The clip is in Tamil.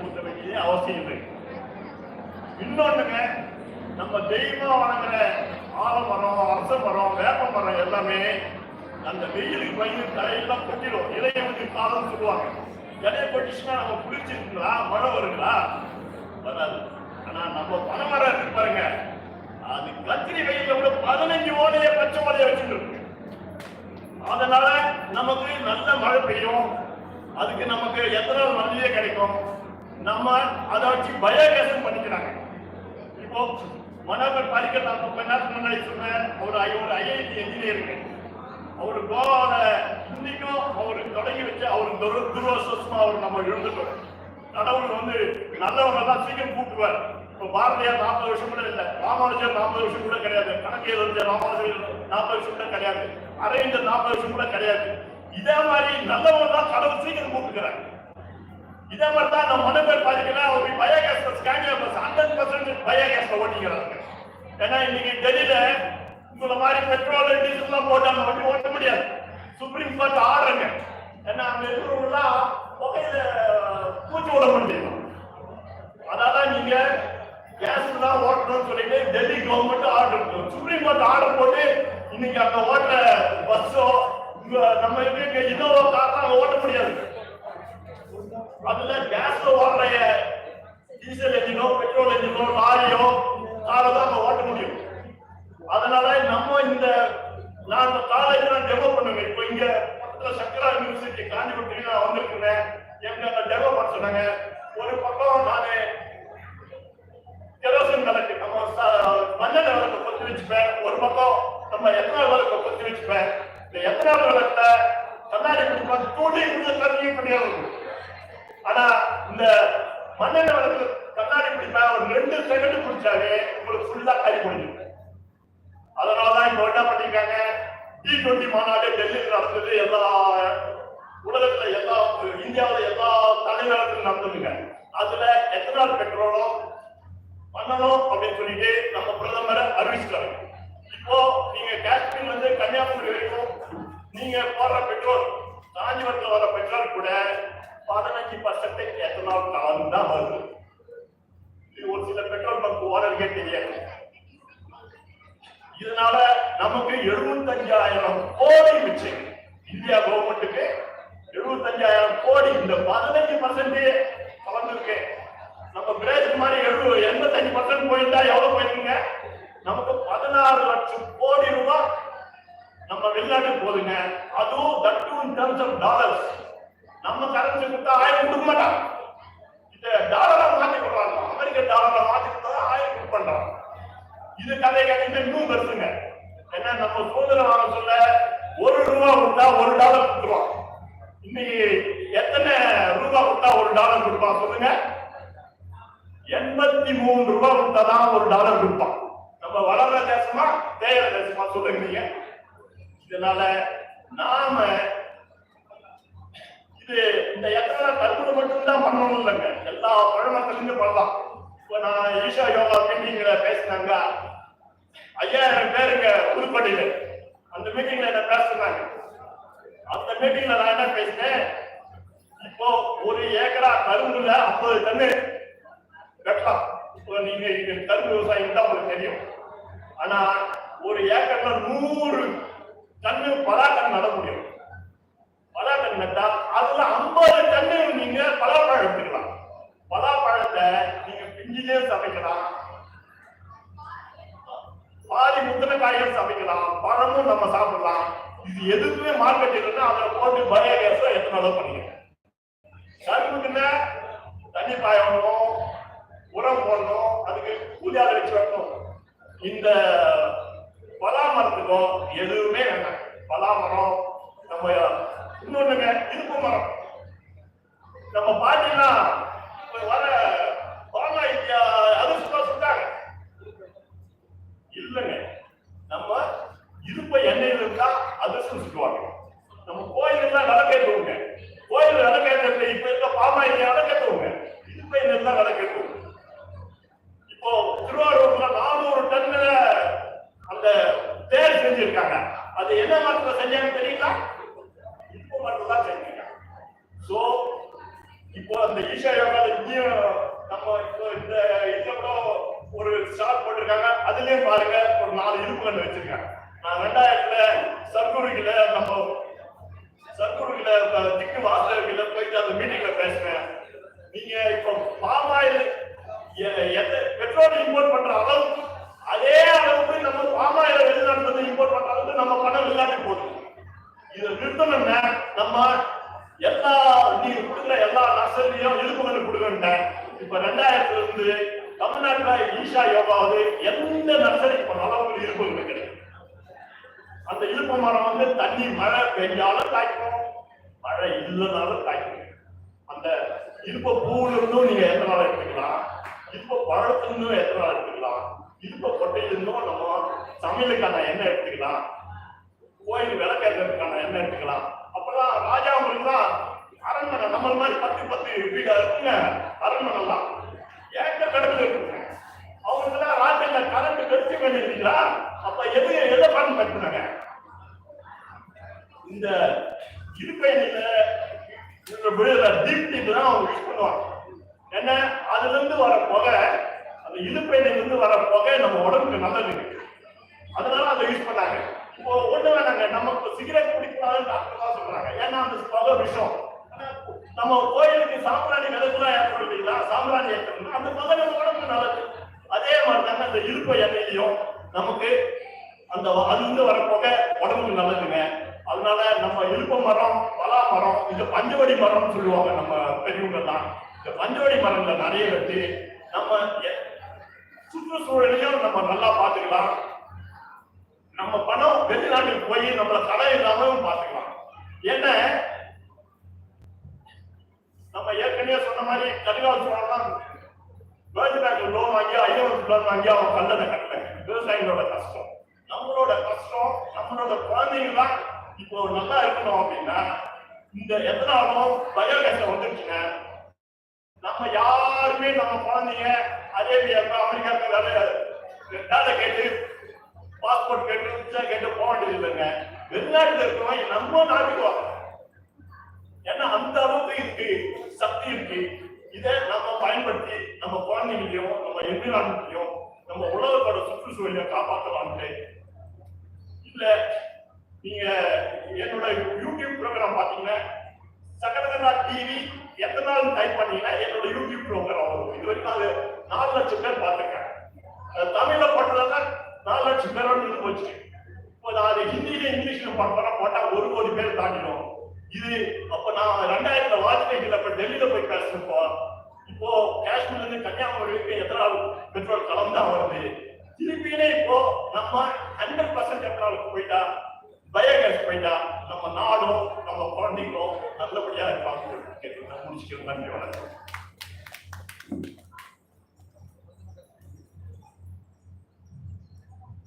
கூட்ட வேண்டியது அவசியம் இல்லை. இன்னொன்னுங்க நம்ம தெய்வம் வணங்குற ஆலமரம் அரச மரம் வேப்ப மரம் எல்லாமே அந்த வெயிலுக்கு பயந்து தலையெல்லாம் கொட்டிடும். இளையவனுக்கு காலம் சொல்லுவாங்க. இலைய கொட்டிச்சுன்னா நம்ம குளிச்சிருக்குங்களா மழை வருங்களா? வராது. ஆனா நம்ம பனைமரம் இருக்கு பாருங்க. அது கத்திரி வெயில கூட பதினஞ்சு ஓடையே பச்சை மழையை வச்சுட்டு இருக்கு அதனால நமக்கு நல்ல மழை பெய்யும். அதுக்கு நமக்கு எத்தனால் மல்லியே கிடைக்கும்? நம்ம அதை வச்சு பயோகேசன் பண்ணிக்கிறாங்க. இப்போ மனோகர் பாரிக்கர் நான் கொஞ்ச நேரத்துக்கு முன்னாடி சொன்னேன் ஒரு ஐ- ஒரு ஐஐடி இன்ஜினியருங்க அவர் கோவால இன்னைக்கும் அவர் தொடங்கி வச்சு அவர் துர துரவசமா அவர் நம்ம இருந்துட்டோம். கடவுள் வந்து நல்லவங்க தான் சீக்கிரம் கூப்பிடுவார். இப்போ பாரதியார் நாற்பது வருஷம் கூட இல்லை ராமானுஜர் நாற்பது வருஷம் கூட கிடையாது. கணக்கியல் வந்து ராமானுஜர் நாற்பது வருஷம் கூட கிடையாது. அரவிந்தர் நாற்பது வருஷம் கூட கிடையாது. இதே மாதிரி நல்லவங்க தான் கடவுள் சீக்கிரம் கூப்பிட்டுக்கிறாங்க இதே மாதிரி தான் நம்ம மனபேர் பாதிக்கலாம் ஒரு biogas Scania bus hundred percent பயோகேஸ்ல ஓட்டிக்கிறாங்க. ஏன்னா இன்னைக்கு டெல்லியில உங்களை மாதிரி பெட்ரோல் டீசல் எல்லாம் போட்டு அந்த வண்டி ஓட்ட முடியாது. சுப்ரீம் கோர்ட் ஆடுறங்க ஏன்னா அங்க இருக்கிறவங்கலாம் புகையில பூச்சி விட முடியும் அதாவது நீங்க கேஸ் தான் ஓட்டணும்னு சொல்லிட்டு Delhi government order supreme court order போட்டு இன்னைக்கு அந்த ஓட்ட பஸ்ஸோ நம்ம இருக்க இன்னோவா கார் தான் ஓட்ட முடியாது. அதுல கேஸ்ல ஓடுற டீசல் என்ஜினோ பெட்ரோல் என்ஜினோ லாரியோ காரை தான் நம்ம ஓட்ட முடியும். அதனால நம்ம இந்த நான் இந்த காலேஜ் நான் டெவலப் பண்ணுவேன். இப்போ இங்க பக்கத்துல சக்கரா யூனிவர்சிட்டி காஞ்சிபுரத்துக்கு நான் வந்திருக்கிறேன். எங்க அந்த டெவலப் பண்ண சொன்னாங்க. ஒரு பக்கம் நானு கெரோசின் விளக்கு நம்ம மஞ்சள் மண்ணெண்ணெய் விளக்கு கொத்தி வச்சுப்பேன். ஒரு பக்கம் நம்ம எத்தனை விளக்கு கொத்தி வச்சுப்பேன். இந்த எத்தனை விளக்குல கண்ணாடி குடிப்பேன் தூண்டி குடிச்ச பண்ணியாக இருக்கும் ஆனா இந்த மண்ணெண்ணெய் விளக்கு கண்ணாடி குடிப்பேன் ஒரு ரெண்டு செகண்ட் குடிச்சாலே உங்களுக்கு ஃபுல்லா கறி குடிக்கும் அதனாலதான் இப்ப என்ன பண்ணிருக்காங்க. டி டுவெண்டி மாநாடு டெல்லியில் நடந்தது. எல்லா உலகத்துல எல்லா இந்தியாவில எல்லா தலைநகரத்திலும் நடந்ததுங்க அதுல எத்தனால் பெட்ரோலும் பண்ணணும் அப்படின்னு சொல்லிட்டு நம்ம பிரதமரை அறிவிச்சிட்டாங்க இப்போ நீங்க காஷ்மீர்ல இருந்து கன்னியாகுமரி வரைக்கும் நீங்க போற பெட்ரோல் காஞ்சிபுரத்துல வர பெட்ரோல் கூட பதினஞ்சு பர்சன்ட் எத்தனால் கலந்து தான் வருது இது ஒரு சில பெட்ரோல் பங்க் ஓனருக்கே தெரியாது இதனால நமக்கு எழுபத்தஞ்சாயிரம் கோடி மிச்சம் இந்தியா கவர்மெண்ட்டுக்கு எழுபத்தஞ்சாயிரம் கோடி. இந்த பதினஞ்சு பர்சன்டே கலந்துருக்கு. நம்ம பிரேஜ் மாதிரி எழுபது எண்பத்தஞ்சு பர்சன்ட் போயிருந்தா எவ்வளவு போயிருங்க நமக்கு பதினாறு லட்சம் கோடி ரூபாய் நம்ம வெளிநாட்டுக்கு போதுங்க அதுவும் that too in terms of dollars நம்ம கரன்சி கொடுத்தா ஆயிரம் கொடுக்க மாட்டான். இந்த டாலரா மாத்தி கொடுறாங்க அமெரிக்க டாலரா மாத்தி கொடுத்தா ஆயிரம் கொடுக்க பண்றாங்க இது கதை கதை இன்னும் பெருசுங்க. ஏன்னா நம்ம சுதந்திரம் வர சொல்ல ஒரு ரூபா கொடுத்தா ஒரு டாலர் கொடுத்துருவான். இன்னைக்கு எத்தனை ரூபா கொடுத்தா ஒரு டாலர் கொடுப்பான் சொல்லுங்க? எண்பத்தி மூணு ரூபா கொடுத்தா தான் ஒரு டாலர் கொடுப்பான். நம்ம வளர்ற தேசமா தேயிற தேசமா சொல்லுங்க நீங்க. இதனால நாம இது இந்த எத்தனை கருத்து மட்டும்தான் பண்ணணும் இல்லைங்க எல்லா பழமத்திலிருந்து பண்ணலாம். இப்போ நான் ஈஷா யோகா மீட்டிங்ல பேசினாங்க. ஐயாயிரம் பேருங்க புதுப்பட்டியில அந்த மீட்டிங்ல என்ன பேசுனாங்க? அந்த மீட்டிங்ல நான் என்ன பேசினேன்? இப்போ ஒரு ஏக்கரா கரும்புல ஐம்பது டன்னு வெட்டலாம். இப்போ நீங்க இது கரும்பு விவசாயம் தான் உங்களுக்கு தெரியும். ஆனா ஒரு ஏக்கர்ல நூறு டன்னு பலாக்கன் நட முடியும். பலாக்கன் நட்டா அதுல ஐம்பது டன்னு நீங்க பலாப்பழம் எடுத்துக்கலாம் பலாப்பழத்தை நீங்க பிஞ்சிலே சமைக்கலாம் பாதி முத்தின காய்கள் சமைக்கலாம் பழமும் நம்ம சாப்பிடலாம் இது எதுக்குமே மார்க்கெட் இல்லைன்னா அதுல போட்டு பயோகேஸ் அளவு பண்ணிக்கலாம் கரும்புக்குன்னா தண்ணி பாயணும் உரம் போடணும் அதுக்கு கூலியால வச்சு வரணும் இந்த பலாமரத்துக்கும் எதுவுமே வேண்டாம். பலாமரம் நம்ம இன்னொன்னுங்க இருப்பு மரம். நம்ம பாத்தீங்கன்னா வர கொரோனா இந்தியா அதிர்ஷ்டம் சுட்டாங்க இல்லைங்க நம்ம இருப்ப எண்ணெயில் இருந்தா அதிர்ஷ்டம் சுட்டுவாங்க நம்ம கோயிலுக்கு விளக்கேற்றுவோங்க கோயில் விளக்கேற்றது இப்ப இருக்க பாமாயில் விளக்கேற்றுவோங்க இருப்ப எண்ணெயில் தான் விளக்கேற்றுவோங்க இப்போ திருவாரூர்ல நானூறு டன்னு அந்த தேர் செஞ்சிருக்காங்க அது என்ன மரத்துல செஞ்சாங்க தெரியுங்களா இருப்பு மரத்துல தான் செஞ்சிருக்காங்க சோ இப்போ அந்த ஈஷா யோகா இங்கேயும் நம்ம இப்போ இந்த இதுல கூட ஒரு ஸ்டார் போட்டிருக்காங்க. அதுலயும் பாருங்க ஒரு நாலு இருப்புகள் வச்சிருக்காங்க. நான் ரெண்டாயிரத்துல சர்க்குருகில நம்ம சர்க்குருகில திக்கு வாசகர்கள போயிட்டு அந்த மீட்டிங்ல பேசினேன். நீங்க இப்போ பாமாயில் பெட்ரோல் இம்போர்ட் பண்ற அளவுக்கு அதே அளவுக்கு நம்ம பாமாயில வெளிநாட்டுல இம்போர்ட் பண்ற அளவுக்கு நம்ம பணம் வெளிநாட்டுக்கு போதும். இதை நிறுத்தணும்னா நம்ம எல்லா நீங்க கொடுக்குற எல்லா நர்சரியும் இருப்புகளுக்கு கொடுக்கணுங்க இப்ப ரெண்டாயிரத்துல இருந்து தமிழ்நாட்டுல ஈஷா யோகாவது எந்த நர்சரிக்கு போனாலும் ஒரு இருப்பது கிடையாது. அந்த இருப்ப மரம் வந்து தண்ணி மழை பெஞ்சாலும் காய்க்கும். மழை இல்லைனாலும் காய்க்கும். அந்த இருப்ப பூவுல இருந்தும் நீங்க எத்தனை நாள் எடுத்துக்கலாம்? இருப்ப பழத்துல இருந்தும் எத்தனை நாள் எடுத்துக்கலாம்? இருப்ப கொட்டையில இருந்தும் நம்ம சமையலுக்கான எண்ணெய் எடுத்துக்கலாம். கோயில் விளக்கேற்றதுக்கான எண்ணெய் எடுத்துக்கலாம். இருந்தா ராஜாவும் இருந்தா அரண்மனை நம்ம மாதிரி பத்து பத்து வீடு இருக்குங்க. அரண்மனைலாம் ஏக்க கணக்குல இருக்குங்க அவங்களுக்குலாம் ராஜ்யங்க கரண்ட் வெற்றி பண்ணிருக்கீங்களா? அப்ப எது எதை பயன்படுத்தினாங்க இந்த இருப்பையில இந்த விழுற தீப்திக்கு தான் அவங்க யூஸ் பண்ணுவாங்க. என்ன? அதுல இருந்து வர புகை அந்த இழுப்பையில இருந்து வர புகை நம்ம உடம்புக்கு நல்லது. அதனால அதை யூஸ் பண்ணாங்க. இப்போ ஒண்ணு வேணாங்க நமக்கு சிகரெட் குடிக்கூடாதுன்னு டாக்டர் தான் சொல்றாங்க. ஏன்னா அந்த புகை விஷம். நம்ம கோயிலுக்கு சாம்பிராணி ஏற்படும் இல்லைங்களா சாம்பிராணி ஏற்படும் அந்த புகை நம்ம உடம்புக்கு நல்லது. அதே மாதிரி தாங்க அந்த இழுப்பை எண்ணெயிலையும் நமக்கு அந்த வ- அதுல வர புகை உடம்புக்கு நல்லதுங்க. அதனால நம்ம இருப்ப மரம் பலா மரம் இது பஞ்சவடி மரம்னு சொல்லுவாங்க நம்ம பெரியவங்க தான் இந்த பஞ்சவடி மரங்களை நிறைய வச்சு நம்ம சுற்றுச்சூழலையும் நம்ம நல்லா பாத்துக்கலாம் நம்ம பணம் வெளிநாட்டுக்கு போய் நம்மள கடை இல்லாமலும் பாத்துக்கலாம் ஏன்னா நம்ம ஏற்கனவே சொன்ன மாதிரி கரிகால் சோழலாம் வேர்ல்டு பேங்க் லோன் வாங்கி ஐநூறு லோன் வாங்கி அவன் கல்லதை கட்டல விவசாயிகளோட கஷ்டம் நம்மளோட கஷ்டம் நம்மளோட குழந்தைங்க தான் இப்போ நல்லா இருக்கணும் அப்படின்னா இந்த எத்தனாலும் பயோகேஸ்ல வந்துருச்சுங்க நம்ம யாருமே நம்ம குழந்தைங்க அரேபியாவுக்கு அமெரிக்காவுக்கு வேலை வேலை கேட்டு பாஸ்போர்ட் கேட்டு விசா கேட்டு போக வேண்டியது இல்லைங்க. வெளிநாட்டுல இருக்கிறவங்க நம்ம நாட்டுக்கு ஏன்னா அந்த அளவுக்கு இருக்கு சக்தி இருக்கு. இதை நம்ம பயன்படுத்தி நம்ம குழந்தைங்களையும் நம்ம என்விரான்மெண்ட்லையும் நம்ம உலகத்தோட சுற்றுச்சூழலையும் காப்பாற்றலாம்ட்டு இல்ல நீங்க என்னோட யூடியூப் ப்ரோக்ராம் பாத்தீங்கன்னா சகலகலா டிவி எத்தனை நாள் டைப் பண்ணீங்கன்னா என்னோட யூடியூப் ப்ரோக்ராம் வரும். இது வரைக்கும் அது நாலு லட்சம் பேர் பார்த்துருக்கேன். தமிழ்ல போட்டதெல்லாம் நாலு லட்சம் பேரோட நின்று போச்சு இப்போ நான் அது ஹிந்தியில இங்கிலீஷ்ல போட்டா ஒரு கோடி பேர் தாண்டிடும். இது அப்ப நான் ரெண்டாயிரத்துல வாஜ்பேயில இப்ப டெல்லியில போய் பேசுறப்போ இப்போ காஷ்மீர்ல இருந்து கன்னியாகுமரி வரைக்கும் எத்தனை பெட்ரோல் கலந்தா வருது திருப்பினே இப்போ நம்ம ஹண்ட்ரட் பர்சன்ட் எத்தனாலுக்கு போயிட்டா? பயோகேஸ் போயிட்டா?